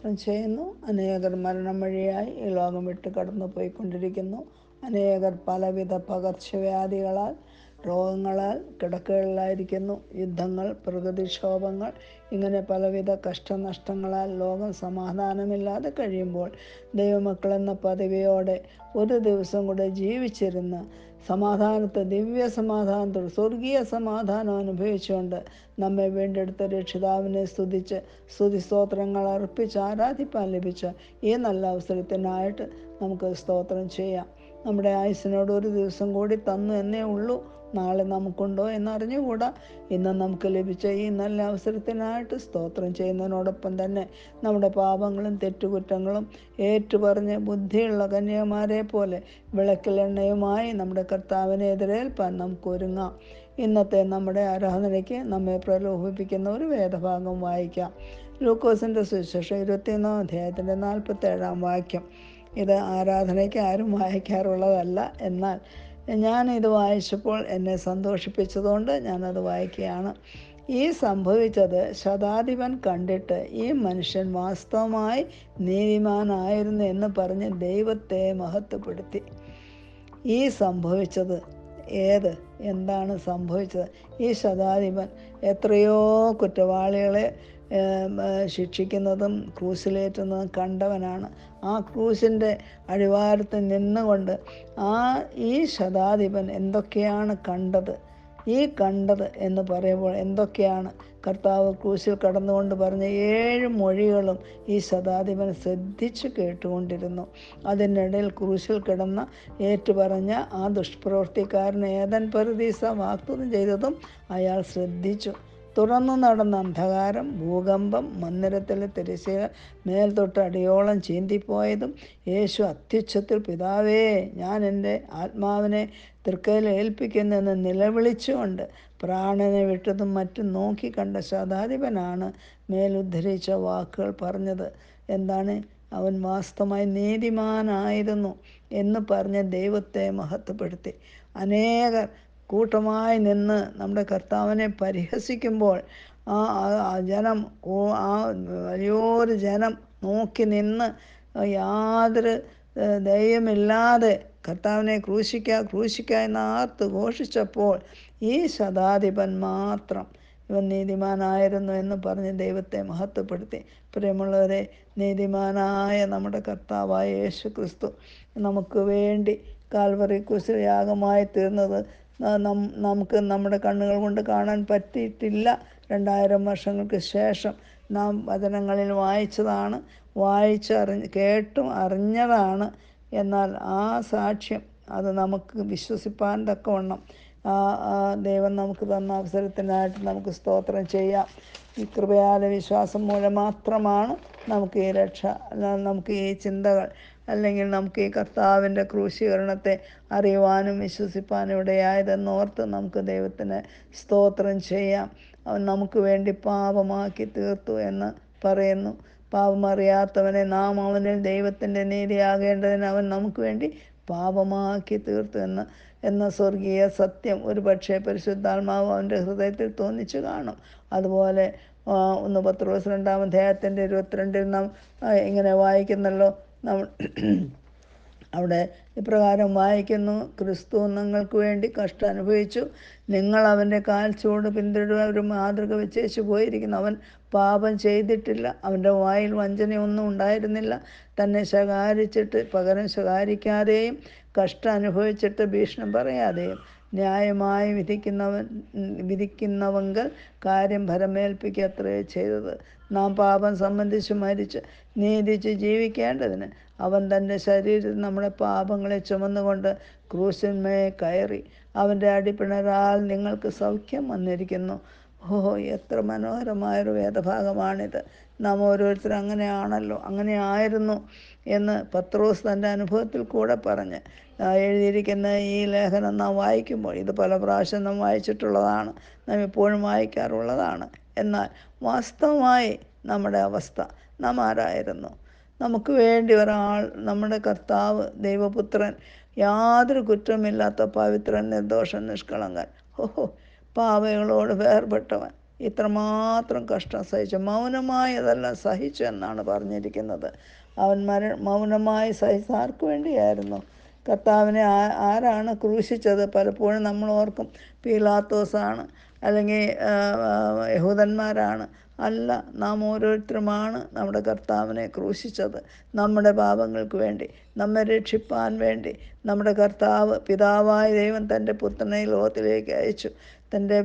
സ്തോത്രം ചെയ്യുന്നു. അനേകർ മരണം വഴിയായി ഈ ലോകം വിട്ട് കടന്നു പോയിക്കൊണ്ടിരിക്കുന്നു അനേകർ പലവിധ പകർച്ചവ്യാധികളാൽ രോഗങ്ങളാൽ കിടക്കകളിലായിരിക്കുന്നു. യുദ്ധങ്ങൾ പ്രകൃതിക്ഷോഭങ്ങൾ ഇങ്ങനെ പലവിധ കഷ്ടനഷ്ടങ്ങളാൽ ലോകം സമാധാനമില്ലാതെ കഴിയുമ്പോൾ ദൈവമക്കളെന്ന പദവിയോടെ ഒരു ദിവസം കൂടെ ജീവിച്ചിരുന്ന് സമാധാനത്തെ ദിവ്യ സമാധാനത്തോട് സ്വർഗീയ സമാധാനം അനുഭവിച്ചുകൊണ്ട് നമ്മെ വീണ്ടെടുത്ത രക്ഷിതാവിനെ സ്തുതിച്ച് സ്തുതി സ്തോത്രങ്ങൾ അർപ്പിച്ച് ആരാധിപ്പാൻ ലഭിച്ച ഈ നല്ല അവസരത്തിനായിട്ട് നമുക്ക് സ്തോത്രം ചെയ്യാം. നമ്മുടെ ആയുസിനോട് ഒരു ദിവസം കൂടി തന്നു എന്നേ ഉള്ളൂ. നാളെ നമുക്കുണ്ടോ എന്നറിഞ്ഞുകൂടാ? ഇന്ന് നമുക്ക് ലഭിച്ച ഈ നല്ല അവസരത്തിനായിട്ട് സ്തോത്രം ചെയ്യുന്നതിനോടൊപ്പം തന്നെ നമ്മുടെ പാപങ്ങളും തെറ്റുകുറ്റങ്ങളും ഏറ്റുപറഞ്ഞ് ബുദ്ധിയുള്ള കന്യകമാരെ പോലെ വിളക്കിലെണ്ണയുമായി നമ്മുടെ കർത്താവിനെ എതിരേൽപ്പാൻ നമുക്ക് ഒരുങ്ങാം. ഇന്നത്തെ നമ്മുടെ ആരാധനയ്ക്ക് നമ്മെ പ്രലോഭിപ്പിക്കുന്ന ഒരു വേദഭാഗം വായിക്കാം. ലൂക്കോസിന്റെ സുശേഷം ഇരുപത്തിയൊന്നാം അധ്യായത്തിന്റെ നാൽപ്പത്തേഴാം വാക്യം. ഇത് ആരാധനയ്ക്ക് ആരും വായിക്കാറുള്ളതല്ല. എന്നാൽ ഞാൻ വായിച്ചപ്പോൾ എന്നെ സന്തോഷിപ്പിച്ചതുകൊണ്ട് ഞാനത് വായിക്കുകയാണ്. ഈ സംഭവിച്ചത് ശതാധിപൻ കണ്ടിട്ട് ഈ മനുഷ്യൻ വാസ്തവമായി നീതിമാനായിരുന്നു എന്ന് പറഞ്ഞ് ദൈവത്തെ മഹത്വപ്പെടുത്തി. ഈ സംഭവിച്ചത് ഏത് എന്താണ് സംഭവിച്ചത്? ഈ ശതാധിപൻ എത്രയോ കുറ്റവാളികളെ ശിക്ഷിക്കുന്നതും ക്രൂസിലേറ്റുന്നതും കണ്ടവനാണ്. ആ ക്രൂസിന്റെ അടിവാരത്തിൽ നിന്നുകൊണ്ട് ആ ഈ ശതാധിപൻ എന്തൊക്കെയാണ് കണ്ടത്? ഈ കണ്ടത് എന്ന് പറയുമ്പോൾ എന്തൊക്കെയാണ്? കർത്താവ് ക്രൂശിൽ കടന്നുകൊണ്ട് പറഞ്ഞ ഏഴ് മൊഴികളും ഈ ശതാധിപൻ ശ്രദ്ധിച്ചു കേട്ടുകൊണ്ടിരുന്നു. അതിനിടയിൽ ക്രൂശിൽ കിടന്ന ഏറ്റുപറഞ്ഞ ആ ദുഷ്പ്രവൃത്തിക്കാരൻ ഏതൻ പരദീസ വാക്തം ചെയ്തതും അയാൾ ശ്രദ്ധിച്ചു. തുറന്നു നടന്ന അന്ധകാരം ഭൂകമ്പം മന്ദിരത്തിലെ തിരശ്ശീല മേൽ തൊട്ട് അടിയോളം ചീന്തിപ്പോയതും യേശു അത്യുച്ഛത്തിൽ പിതാവേ ഞാൻ എന്റെ ആത്മാവിനെ തൃക്കയിൽ ഏൽപ്പിക്കുന്നെന്ന് നിലവിളിച്ചുകൊണ്ട് പ്രാണനെ വിട്ടതും മറ്റും നോക്കി കണ്ട ശതാധിപനാണ് മേലുദ്ധരിച്ച വാക്കുകൾ പറഞ്ഞത്. എന്താണ്? അവൻ വാസ്തവമായി നീതിമാനായിരുന്നു എന്ന് പറഞ്ഞ ദൈവത്തെ മഹത്വപ്പെടുത്തി. അനേകർ കൂട്ടമായി നിന്ന് നമ്മുടെ കർത്താവിനെ പരിഹസിക്കുമ്പോൾ ആ ജനം ആ വലിയൊരു ജനം നോക്കി നിന്ന് യാതൊരു ദയമില്ലാതെ കർത്താവിനെ ക്രൂശിക്ക ക്രൂശിക്ക എന്ന് ആർത്ത് ഘോഷിച്ചപ്പോൾ ഈ ശതാധിപൻ മാത്രം ഇവൻ നീതിമാനായിരുന്നു എന്ന് പറഞ്ഞ് ദൈവത്തെ മഹത്വപ്പെടുത്തി. പ്രിയമുള്ളവരെ നീതിമാനായ നമ്മുടെ കർത്താവായ യേശു ക്രിസ്തു നമുക്ക് വേണ്ടി കാൽവറി കുശയാഗമായി തീർന്നത് നമുക്ക് നമ്മുടെ കണ്ണുകൾ കൊണ്ട് കാണാൻ പറ്റിയിട്ടില്ല. രണ്ടായിരം വർഷങ്ങൾക്ക് ശേഷം നാം വചനങ്ങളിൽ വായിച്ചതാണ്. വായിച്ചറിഞ്ഞ് കേട്ടും അറിഞ്ഞതാണ്. എന്നാൽ ആ സാക്ഷ്യം അത് നമുക്ക് വിശ്വസിപ്പാൻ തക്കവണ്ണം ദൈവം നമുക്ക് തന്ന അവസരത്തിനായിട്ട് നമുക്ക് സ്തോത്രം ചെയ്യാം. ഈ കൃപയാല വിശ്വാസം മൂലം മാത്രമാണ് നമുക്ക് ഈ രക്ഷ നമുക്ക് ഈ ചിന്തകൾ അല്ലെങ്കിൽ നമുക്ക് ഈ കർത്താവിന്റെ ക്രൂശീകരണത്തെ അറിയുവാനും വിശ്വസിപ്പാനും ഇടയായതെന്നോർത്ത് നമുക്ക് ദൈവത്തിന് സ്തോത്രം ചെയ്യാം. അവൻ നമുക്ക് വേണ്ടി പാപമാക്കി തീർത്തു എന്ന് പറയുന്നു. പാപമറിയാത്തവനെ നാം അവനിൽ ദൈവത്തിന്റെ നീതിയാകേണ്ടതിന് അവൻ നമുക്ക് വേണ്ടി പാപമാക്കി തീർത്തു എന്ന് എന്ന സ്വർഗീയ സത്യം ഒരു പക്ഷേ പരിശുദ്ധാത്മാവ് അവന്റെ ഹൃദയത്തിൽ തോന്നിച്ചു കാണും. അതുപോലെ ഒന്ന് പത്ത് ദിവസം രണ്ടാം അധ്യായത്തിന്റെ ഇരുപത്തിരണ്ടിൽ നാം ഇങ്ങനെ വായിക്കുന്നല്ലോ നമ്മൾ അവിടെ ഇപ്രകാരം വായിക്കുന്നു ക്രിസ്തു നിങ്ങൾക്ക് വേണ്ടി കഷ്ടം അനുഭവിച്ചു. നിങ്ങൾ അവന്റെ കാൽച്ചോട് പിന്തുടരുവാൻ ഒരു മാതൃക വെച്ചേച്ചു പോയിരിക്കുന്നു. അവൻ പാപം ചെയ്തിട്ടില്ല അവന്റെ വായിൽ വഞ്ചനയൊന്നും ഉണ്ടായിരുന്നില്ല. തന്നെ ശകാരിച്ചിട്ട് പകരം ശകാരിക്കാതെയും കഷ്ടം അനുഭവിച്ചിട്ട് ഭീഷണം പറയാതെയും ന്യായമായി വിധിക്കുന്നവൻ വിധിക്കുന്നവങ്കൽ കാര്യം ഭരമേൽപ്പിക്കത്രേ ചെയ്തത്. നാം പാപം സംബന്ധിച്ച് മരിച്ച് നീതിച്ച് ജീവിക്കേണ്ടതിന് അവൻ തന്റെ ശരീരത്തിൽ നമ്മുടെ പാപങ്ങളെ ചുമന്നുകൊണ്ട് ക്രൂശന്മേ കയറി. അവന്റെ അടിപ്പിണരാൽ നിങ്ങൾക്ക് സൗഖ്യം വന്നിരിക്കുന്നു. ഓ എത്ര മനോഹരമായൊരു വേദഭാഗമാണിത്. നാം ഓരോരുത്തരും അങ്ങനെയാണല്ലോ അങ്ങനെ ആയിരുന്നു എന്ന് പത്രോസ് തന്റെ അനുഭവത്തിൽ കൂടെ പറഞ്ഞ് എഴുതിയിരിക്കുന്ന ഈ ലേഖനം നാം വായിക്കുമ്പോൾ ഇത് പല പ്രാവശ്യം നാം വായിച്ചിട്ടുള്ളതാണ് നാം ഇപ്പോഴും വായിക്കാറുള്ളതാണ്. എന്നാൽ വാസ്തവമായി നമ്മുടെ അവസ്ഥ നാം ആരായിരുന്നു? നമുക്ക് വേണ്ടി ഒരാൾ നമ്മുടെ കർത്താവ് ദൈവപുത്രൻ യാതൊരു കുറ്റമില്ലാത്ത പവിത്രൻ നിർദോഷൻ നിഷ്കളങ്കൻ. ഓഹോ പാവകളോട് വേർപെട്ടവൻ. ഇത്രമാത്രം കഷ്ടം സഹിച്ചു മൗനമായി അതെല്ലാം സഹിച്ചു എന്നാണ് പറഞ്ഞിരിക്കുന്നത്. അവൻ മര മൗനമായി സഹിച്ച ആർക്കു വേണ്ടിയായിരുന്നു? കർത്താവിനെ ആരാണ് ക്രൂശിച്ചത്? പലപ്പോഴും നമ്മൾ ഓർക്കും പീലാത്തോസാണ് അല്ലെങ്കിൽ യഹൂദന്മാരാണ്. അല്ല നാം ഓരോരുത്തരുമാണ് നമ്മുടെ കർത്താവിനെ ക്രൂശിച്ചത്. നമ്മുടെ പാപങ്ങൾക്ക് വേണ്ടി നമ്മെ രക്ഷിപ്പാൻ വേണ്ടി. നമ്മുടെ കർത്താവ് പിതാവായ ദൈവം തന്റെ പുത്രനെ ലോകത്തിലേക്ക് അയച്ചു. തന്റെ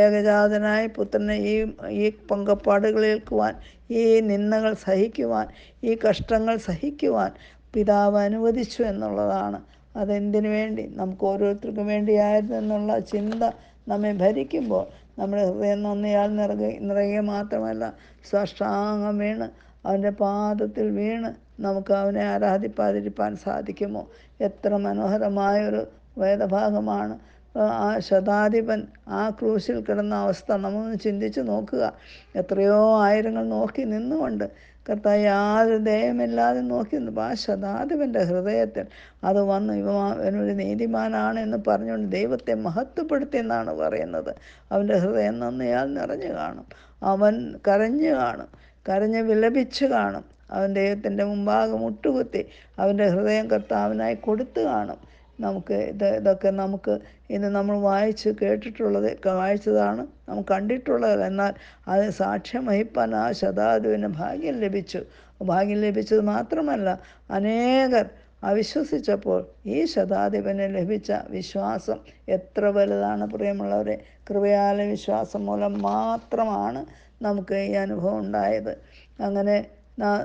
ഏകജാതനായ പുത്രനെ ഈ ഈ പങ്കപ്പാടുകൾ ഏൽക്കുവാൻ ഈ നിന്ദകൾ സഹിക്കുവാൻ ഈ കഷ്ടങ്ങൾ സഹിക്കുവാൻ പിതാവ് അനുവദിച്ചു എന്നുള്ളതാണ്. അതെന്തിനു വേണ്ടി? നമുക്ക് ഓരോരുത്തർക്കും വേണ്ടിയായിരുന്നു എന്നുള്ള ചിന്ത നമ്മെ ഭരിക്കുമ്പോൾ നമ്മുടെ ഹൃദയം നന്ദിയാൽ നിറകെ നിറയുക മാത്രമല്ല സാഷ്ടാംഗം വീണ് അവന്റെ പാദത്തിൽ വീണ് നമുക്ക് അവനെ ആരാധിപ്പാതിരിപ്പാൻ സാധിക്കുമോ? എത്ര മനോഹരമായൊരു വേദഭാഗമാണ്. ആ ശതാധിപൻ ആ ക്രൂശിൽ കിടന്ന അവസ്ഥ നമ്മളൊന്ന് ചിന്തിച്ച് നോക്കുക. എത്രയോ ആയിരങ്ങൾ നോക്കി നിന്നുകൊണ്ട് കർത്താവ് യാതൊരു ദയമില്ലാതെ നോക്കി നിന്നു. ആ ശതാധിപന്റെ ഹൃദയത്തിൽ അത് വന്ന്. ഇവ അവനൊരു നീതിമാനാണ് എന്ന് പറഞ്ഞുകൊണ്ട് ദൈവത്തെ മഹത്വപ്പെടുത്തി എന്നാണ് പറയുന്നത്. അവന്റെ ഹൃദയം നന്ദിയാൽ നിറഞ്ഞു കാണും. അവൻ കരഞ്ഞു കാണും. കരഞ്ഞ് വിലപിച്ചു കാണും. അവൻ ദൈവത്തിന്റെ മുമ്പാകെ മുട്ടുകുത്തി അവന്റെ ഹൃദയം കർത്താവിനായി കൊടുത്തു കാണും. നമുക്ക് ഇത് ഇതൊക്കെ നമുക്ക് ഇന്ന് നമ്മൾ വായിച്ച് കേട്ടിട്ടുള്ളത് വായിച്ചതാണ് നമുക്ക് കണ്ടിട്ടുള്ളത് എന്നാൽ അത് സാക്ഷ്യം വഹിപ്പാൻ ആ ശതാധുവിന് ഭാഗ്യം ലഭിച്ചു. ഭാഗ്യം ലഭിച്ചത് മാത്രമല്ല അനേകർ അവിശ്വസിച്ചപ്പോൾ ഈ ശതാധിപന് ലഭിച്ച വിശ്വാസം എത്ര വലുതാണ് പ്രിയമുള്ളവരെ? കൃപയാല വിശ്വാസം മൂലം മാത്രമാണ് നമുക്ക് ഈ അനുഭവം ഉണ്ടായത്. അങ്ങനെ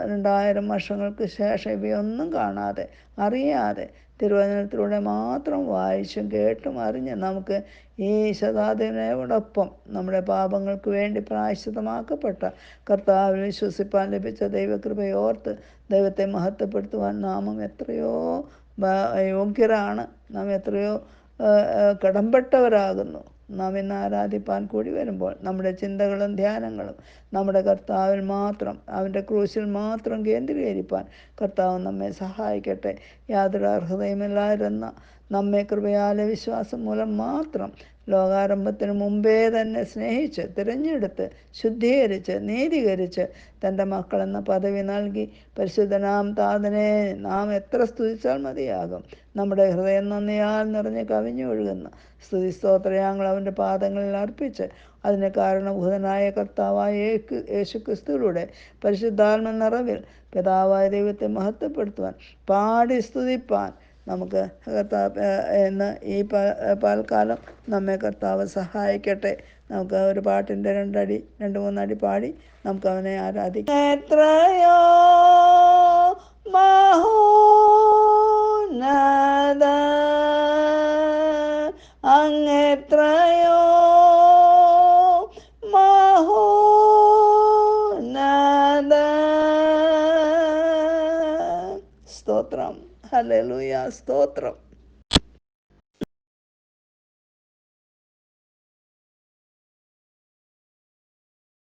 രണ്ടായിരം വർഷങ്ങൾക്ക് ശേഷം ഇവയൊന്നും കാണാതെ അറിയാതെ തിരുവചനത്തിലൂടെ മാത്രം വായിച്ചും കേട്ടും അറിഞ്ഞ് നമുക്ക് ഈ ശതാധിനോടൊപ്പം നമ്മുടെ പാപങ്ങൾക്ക് വേണ്ടി പ്രായശ്ചിതമാക്കപ്പെട്ട കർത്താവിൽ വിശ്വസിപ്പാൻ ലഭിച്ച ദൈവകൃപയോർത്ത് ദൈവത്തെ മഹത്വപ്പെടുത്തുവാൻ നാമം എത്രയോ യോഗ്യരാണ്. നാം എത്രയോ കടമ്പെട്ടവരാകുന്നു. നാം ഇന്ന് ആരാധിപ്പാൻ കൂടി വരുമ്പോൾ നമ്മുടെ ചിന്തകളും ധ്യാനങ്ങളും നമ്മുടെ കർത്താവിൽ മാത്രം അവന്റെ ക്രൂശിൽ മാത്രം കേന്ദ്രീകരിപ്പാൻ കർത്താവ് നമ്മെ സഹായിക്കട്ടെ. യാതൊരു അർഹതയുമില്ലാതിരുന്ന നമ്മെ കൃപയാല വിശ്വാസം മൂലം മാത്രം ലോകാരംഭത്തിന് മുമ്പേ തന്നെ സ്നേഹിച്ച് തിരഞ്ഞെടുത്ത് ശുദ്ധീകരിച്ച് നീതീകരിച്ച് തന്റെ മക്കളെന്ന പദവി നൽകി പരിശുദ്ധനാം താതനെ നാം എത്ര സ്തുതിച്ചാൽ മതിയാകും? നമ്മുടെ ഹൃദയം നന്ദിയാൽ നിറഞ്ഞ് കവിഞ്ഞൊഴുകുന്ന സ്തുതി സ്തോത്രയാങ്ങൾ അവന്റെ പാദങ്ങളിൽ അർപ്പിച്ച് അതിന് കാരണഭൂതനായ കർത്താവായ യേശു ക്രിസ്തുവിലൂടെ പരിശുദ്ധാത്മ നിറവിൽ പിതാവായ ദൈവത്തെ മഹത്വപ്പെടുത്തുവാൻ പാടി സ്തുതിപ്പാൻ നമുക്ക് കർത്താവ് എന്ന് ഈ പാൽക്കാലം നമ്മെ കർത്താവ് സഹായിക്കട്ടെ. നമുക്ക് ഒരു പാട്ടിന്റെ രണ്ടടി രണ്ട് മൂന്നടി പാടി നമുക്ക് അവനെ ആരാധിക്കാം. എത്രയോ മഹോന്നത സ്തോത്രം ഹല്ലേലൂയ സ്തോത്രം